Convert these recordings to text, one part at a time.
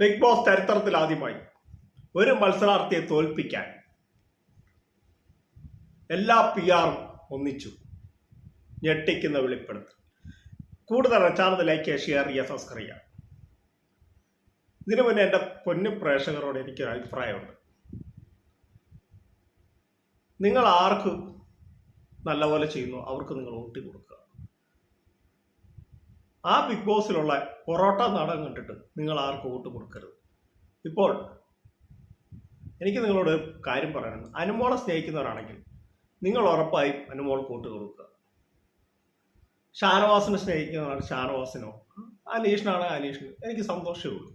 Big boss ചരിത്രത്തിൽ ആദ്യമായി ഒരു മത്സരാർത്ഥിയെ തോൽപ്പിക്കാൻ എല്ലാ പി ആറും ഒന്നിച്ചു. ഞെട്ടിക്കുന്ന വെളിപ്പെടുത്തൽ. കൂടുതൽ ചാനൽ ലൈക്ക് ഷെയർ ചെയ്യുക സബ്സ്ക്രൈബ് ചെയ്യുക. ഇതിനു മുന്നേ എന്റെ പൊന്നു പ്രേക്ഷകരോട് എനിക്കൊരു അഭിപ്രായമുണ്ട്. നിങ്ങൾ ആർക്ക് നല്ലപോലെ ചെയ്യുന്നു അവർക്ക് നിങ്ങൾ ഊട്ടി കൊടുക്കുക. ആ ബിഗ് ബോസിലുള്ള പൊറോട്ട നാടകം കണ്ടിട്ട് നിങ്ങൾ ആർക്കും വോട്ട് കൊടുക്കരുത്. ഇപ്പോൾ എനിക്ക് നിങ്ങളോട് കാര്യം പറയണം അനുമോളെ സ്നേഹിക്കുന്നവരാണെങ്കിൽ നിങ്ങൾ ഉറപ്പായി അനുമോൾക്ക് വോട്ട് കൊടുക്കുക. ഷാനവാസിനെ സ്നേഹിക്കുന്നവരാണ് ഷാനവാസിനോ? അനീഷിനാണ് അനീഷിന്. എനിക്ക് സന്തോഷമേ ഉള്ളൂ.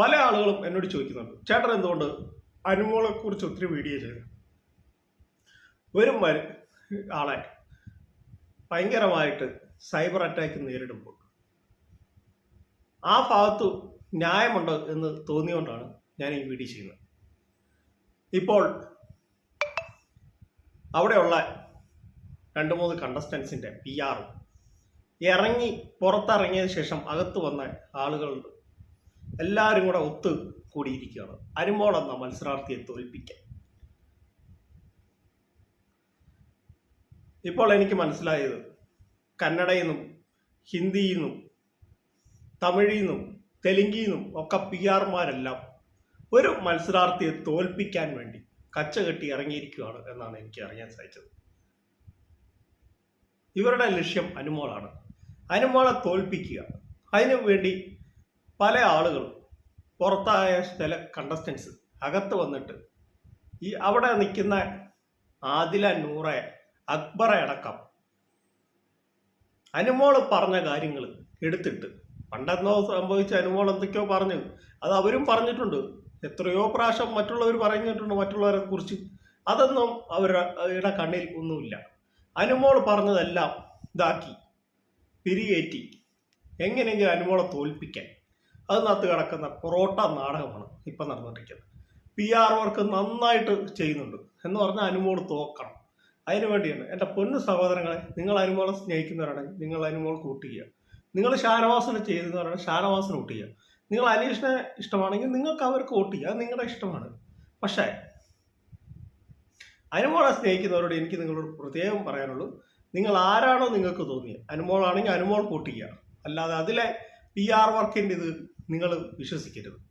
പല ആളുകളും എന്നോട് ചോദിക്കുന്നുണ്ട് ചേട്ടൻ എന്തുകൊണ്ട് അനുമോളെ കുറിച്ച് ഒത്തിരി വീഡിയോ ചെയ്തു? വരും വരും ആളെ. ഭയങ്കരമായിട്ട് സൈബർ അറ്റാക്ക് നേരിടുമ്പോൾ. ആ ഭാഗത്ത് ന്യായമുണ്ട് എന്ന് തോന്നിയുകൊണ്ടാണ് ഞാൻ ഈ വീഡിയോ ചെയ്യുന്നത്. ഇപ്പോൾ അവിടെയുള്ള രണ്ട് മൂന്ന് കണ്ടസ്റ്റൻസിന്റെ പി ആറും ഇറങ്ങി പുറത്തിറങ്ങിയതിന് ശേഷം അകത്ത് വന്ന ആളുകളുണ്ട്. എല്ലാവരും കൂടെ ഒത്ത് കൂടിയിരിക്കുകയാണ് അരുമോളെന്ന മത്സരാർത്ഥിയെ തോൽപ്പിക്കാൻ. ഇപ്പോൾ എനിക്ക് മനസ്സിലായത് കന്നഡയിൽ നിന്നും ഹിന്ദിയിൽ നിന്നും തമിഴിൽ നിന്നും തെലുങ്കിൽ നിന്നും ഒക്കെ പി ആർമാരെല്ലാം ഒരു മത്സരാർത്ഥിയെ തോൽപ്പിക്കാൻ വേണ്ടി കച്ച കെട്ടി ഇറങ്ങിയിരിക്കുകയാണ് എന്നാണ് എനിക്ക് അറിയാൻ സാധിച്ചത്. ഇവരുടെ ലക്ഷ്യം അനുമോളാണ്. അനുമോളെ തോൽപ്പിക്കുക. അതിനു വേണ്ടി പല ആളുകളും പുറത്തായ ചില കണ്ടസ്റ്റൻസ് അകത്ത് വന്നിട്ട് ഈ അവിടെ നിൽക്കുന്ന ആദില നൂറെ അക്ബറെ അടക്കം അനുമോൾ പറഞ്ഞ കാര്യങ്ങൾ എടുത്തിട്ട്. പണ്ടെന്നോ സംഭവിച്ച അനുമോൾ എന്തൊക്കെയോ പറഞ്ഞു. അത് അവരും പറഞ്ഞിട്ടുണ്ട്. എത്രയോ പ്രാവശ്യം മറ്റുള്ളവർ പറഞ്ഞിട്ടുണ്ട് മറ്റുള്ളവരെ കുറിച്ച്. അതൊന്നും അവരുടെ കണ്ണിൽ ഒന്നുമില്ല. അനുമോൾ പറഞ്ഞതെല്ലാം ഇതാക്കി പിരിയേറ്റി എങ്ങനെയെങ്കിലും അനുമോളെ തോൽപ്പിക്കാൻ. അതിനകത്ത് കിടക്കുന്ന പൊറോട്ട നാടകമാണ് ഇപ്പം നടന്നുകൊണ്ടിരിക്കുന്നത്. പി ആർ വർക്ക് നന്നായിട്ട് ചെയ്യുന്നുണ്ട്. എന്ന് പറഞ്ഞാൽ അനുമോൾ തോക്കണം അതിനു വേണ്ടിയാണ്. എന്റെ പൊന്നു സഹോദരങ്ങളെ നിങ്ങൾ അനുമോളെ സ്നേഹിക്കുന്നവരാണെങ്കിൽ നിങ്ങൾ അനുമോൾ കൂട്ടിക്കുക നിങ്ങൾ ഷാനവാസിനെ ചെയ്യുന്നവരാണെങ്കിൽ ഷാനവാസിനെ വോട്ട് ചെയ്യുക. നിങ്ങൾ അനീഷിനെ ഇഷ്ടമാണെങ്കിൽ നിങ്ങൾക്ക് അവർക്ക് വോട്ട് ചെയ്യുക. നിങ്ങളുടെ ഇഷ്ടമാണ്. പക്ഷേ അനുമോളെ സ്നേഹിക്കുന്നവരോട് എനിക്ക് നിങ്ങളോട് പ്രത്യേകം പറയാനുള്ളൂ. നിങ്ങൾ ആരാണോ നിങ്ങൾക്ക് തോന്നിയത്. അനുമോളാണെങ്കിൽ അനുമോൾ ചെയ്യുക. അല്ലാതെ അതിലെ പി ആർ വർക്കിന്റെ ഇത് നിങ്ങൾ വിശ്വസിക്കരുത്.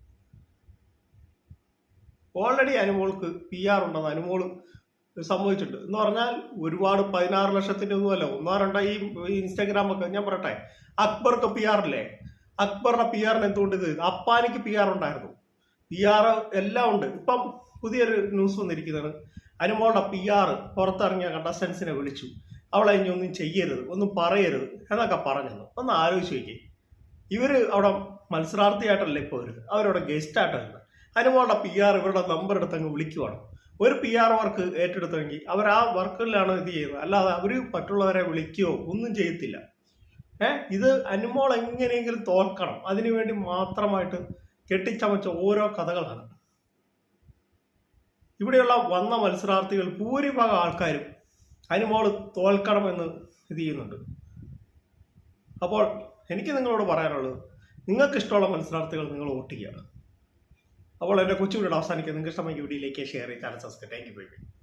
ഓൾറെഡി അനുമോൾക്ക് പി ആർ ഉണ്ടെന്ന് അനുമോൾ സംഭവിച്ചിട്ടുണ്ട്. എന്ന് പറഞ്ഞാൽ ഒരുപാട് പതിനാറ് ലക്ഷത്തിന്റെ ഒന്നുമല്ല ഒന്നോ രണ്ടോ ഈ ഇൻസ്റ്റാഗ്രാം ഒക്കെ ഞാൻ പറയട്ടെ. അക്ബർക്ക് പി ആർ ഇല്ലേ? അക്ബറിന്റെ പി ആറിന് എന്തുകൊണ്ട് ഇത്? അപ്പാനിക്ക് പി ആർ ഉണ്ടായിരുന്നു. പി ആർ എല്ലാം ഉണ്ട്. ഇപ്പം പുതിയൊരു ന്യൂസ് വന്നിരിക്കുന്നതാണ് അനുമോളുടെ പി ആർ പുറത്തിറങ്ങിയ കണ്ടസ്റ്റൻസിനെ വിളിച്ചു. അവളെ ഇനി ഒന്നും ചെയ്യരുത് ഒന്നും പറയരുത് എന്നൊക്കെ പറഞ്ഞത് ഒന്ന് ആലോചിച്ച് നോക്കി ഇവർ അവിടെ മത്സരാർത്ഥിയായിട്ടല്ലേ ഇപ്പോൾ വരുന്നത് അവരവിടെ ഗസ്റ്റ് ആയിട്ടാണ് അനുമോളുടെ പി ആർ ഇവരുടെ നമ്പർ എടുത്ത് അങ്ങ് വിളിക്കുവാണ്. ഒരു പി ആർ വർക്ക് ഏറ്റെടുത്തെങ്കിൽ അവർ ആ വർക്കിലാണ് ഇത് ചെയ്യുന്നത്. അല്ലാതെ അവർ മറ്റുള്ളവരെ വിളിക്കുകയോ ഒന്നും ചെയ്യത്തില്ല. ഏ? ഇത് അനുമോൾ എങ്ങനെയെങ്കിലും തോൽക്കണം. അതിനുവേണ്ടി മാത്രമായിട്ട് കെട്ടിച്ചമച്ച ഓരോ കഥകളാണ്. ഇവിടെയുള്ള വന്ന മത്സരാർത്ഥികൾ ഭൂരിഭാഗം ആൾക്കാരും അനുമോൾ തോൽക്കണമെന്ന് ഇത് ചെയ്യുന്നുണ്ട്. അപ്പോൾ എനിക്ക് നിങ്ങളോട് പറയാനുള്ളത് നിങ്ങൾക്ക് ഇഷ്ടമുള്ള മത്സരാർത്ഥികൾ നിങ്ങൾ വോട്ട് ചെയ്യുക. അപ്പോൾ എന്റെ കൊച്ചു വീഡിയോ അവസാനിക്കുക നിങ്ങൾക്ക് ഇഷ്ടമെങ്കിൽ വീഡിയോയിലേക്ക് ഷെയർ ചെയ്ത് സബ്സ്ക്രൈബ് താങ്ക് യു ബൈ